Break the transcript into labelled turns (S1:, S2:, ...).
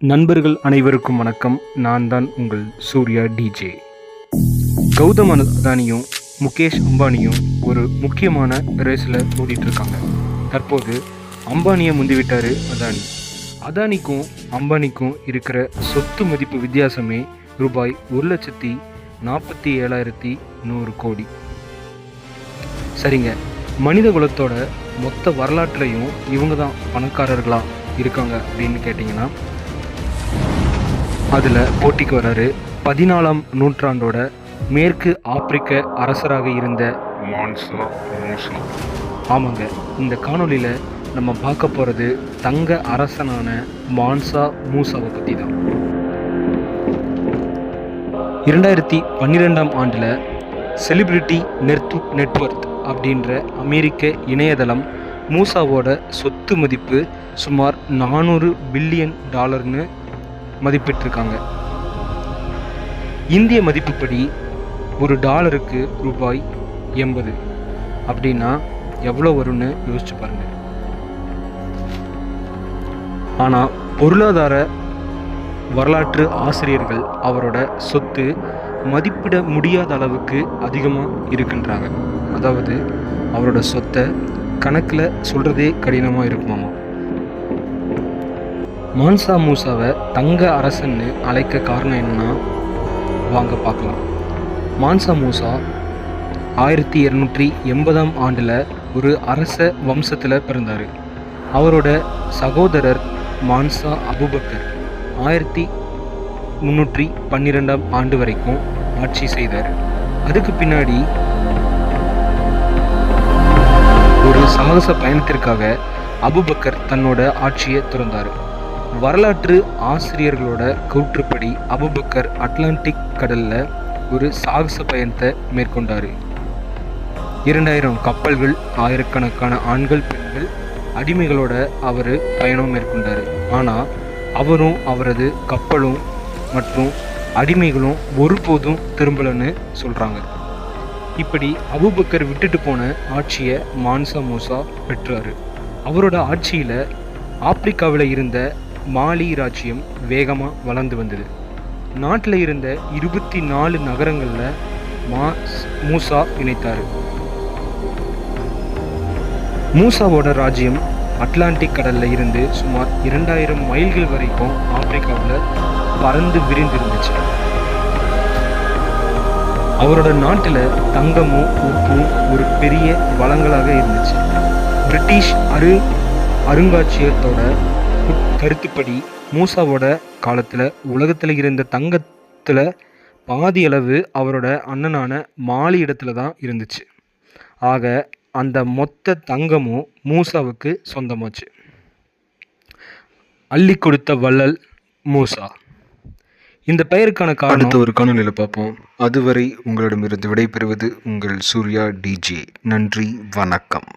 S1: நண்பர்கள் அனைவருக்கும் வணக்கம். நான் தான் உங்கள் சூர்யா டிஜே கௌதம் அதானியும் முகேஷ் அம்பானியும் ஒரு முக்கியமான ரேஸில் ஓடிட்டு இருக்காங்க தற்போது அம்பானியை முந்திவிட்டார் அதானி. அதானிக்கும் அம்பானிக்கும் இருக்கிற சொத்து மதிப்பு வித்தியாசமே ரூபாய் ஒரு லட்சத்தி நாற்பத்தி ஏழாயிரத்தி நூறு கோடி. சரிங்க. மனித குலத்தோட மொத்த வரலாற்றுலையும் இவங்க தான் பணக்காரர்களாக இருக்காங்க அப்படின்னு கேட்டிங்கன்னா அதில் போட்டிக்கு வராரு. பதினாலாம் நூற்றாண்டோட மேற்கு ஆப்பிரிக்க அரசராக இருந்த ஆமாங்க. இந்த காணொளியில் நம்ம பார்க்க போகிறது தங்க அரசனான மான்சா மூசாவை பற்றி தான் இரண்டாயிரத்தி பன்னிரெண்டாம் ஆண்டில் செலிபிரிட்டி நெட் நெட்வொர்க் அப்படின்ற அமெரிக்க இணையதளம் மூசாவோட சொத்து மதிப்பு சுமார் நானூறு பில்லியன் டாலர்னு மதிப்பிட்டிருக்காங்க. இந்திய மதிப்புப்படி ஒரு டாலருக்கு ரூபாய் எண்பது. அப்படின்னா எவ்வளோ வரும்னு யோசிச்சு பாருங்க. ஆனால் பொருளாதார வரலாற்று ஆசிரியர்கள் அவரோட சொத்து மதிப்பிட முடியாத அளவுக்கு அதிகமாக இருக்கின்றாங்க. அதாவது அவரோட சொத்தை கணக்கில் சொல்கிறதே கடினமாக இருக்குமாமா? மான்சா மூசாவை தங்க அரசன்னு அழைக்க காரணம் என்னன்னா வாங்க பார்க்கலாம். மான்சா மூசா ஆயிரத்தி இரநூற்றி எண்பதாம் ஆண்டில் ஒரு அரச வம்சத்தில் பிறந்தார். அவரோட சகோதரர் மான்சா அபுபக்கர் ஆயிரத்தி முந்நூற்றி பன்னிரெண்டாம் ஆண்டு வரைக்கும் ஆட்சி செய்தார். அதுக்கு பின்னாடி ஒரு சாகச பயணத்திற்காக அபுபக்கர் தன்னோட ஆட்சியை திறந்தார். வரலாற்று ஆசிரியர்களோட கூற்றுப்படி அபுபக்கர் அட்லாண்டிக் கடலில் ஒரு சாகச பயணத்தை மேற்கொண்டார். இரண்டாயிரம் கப்பல்கள் ஆயிரக்கணக்கான ஆண்கள் பெண்கள் அடிமைகளோட அவர் பயணம் மேற்கொண்டார். ஆனால் அவரும் அவரது கப்பலும் மற்றும் அடிமைகளும் ஒருபோதும் திரும்பலன்னு சொல்கிறாங்க இப்படி அபுபக்கர் விட்டுட்டு போன ஆட்சியை மான்சா மூசா பெற்றார். அவரோட ஆட்சியில் ஆப்பிரிக்காவில் இருந்த மாலி ராஜ்யம் வேகமாக வளர்ந்து வந்தது. நாட்டில் இருந்த இருபத்தி நாலு நகரங்களில் மா மூசா இணைத்தார். மூசாவோட ராஜ்யம் அட்லாண்டிக் கடலில் இருந்து சுமார் இரண்டாயிரம் மைல்கள் வரைக்கும் ஆப்பிரிக்காவில் பறந்து விரிந்திருந்துச்சு. அவரோட நாட்டில் தங்கமும் உப்பும் ஒரு பெரிய வளங்களாக இருந்துச்சு. பிரிட்டிஷ் அரு அருங்காட்சியகத்தோட கருத்துப்படி மூசாவோட காலத்தில் உலகத்தில் இருந்த தங்கத்தில் பாதி அளவு அவரோட அண்ணனான மாலி இடத்துல தான் இருந்துச்சு. ஆக அந்த மொத்த தங்கமும் மூசாவுக்கு சொந்தமாச்சு. அள்ளி கொடுத்த வள்ளல் மூசா. இந்த பெயருக்கான காரணம்
S2: அடுத்த ஒரு காணொலியில் பார்ப்போம். அதுவரை உங்களிடமிருந்து விடைபெறுவது உங்கள் சூர்யா டிஜே நன்றி வணக்கம்.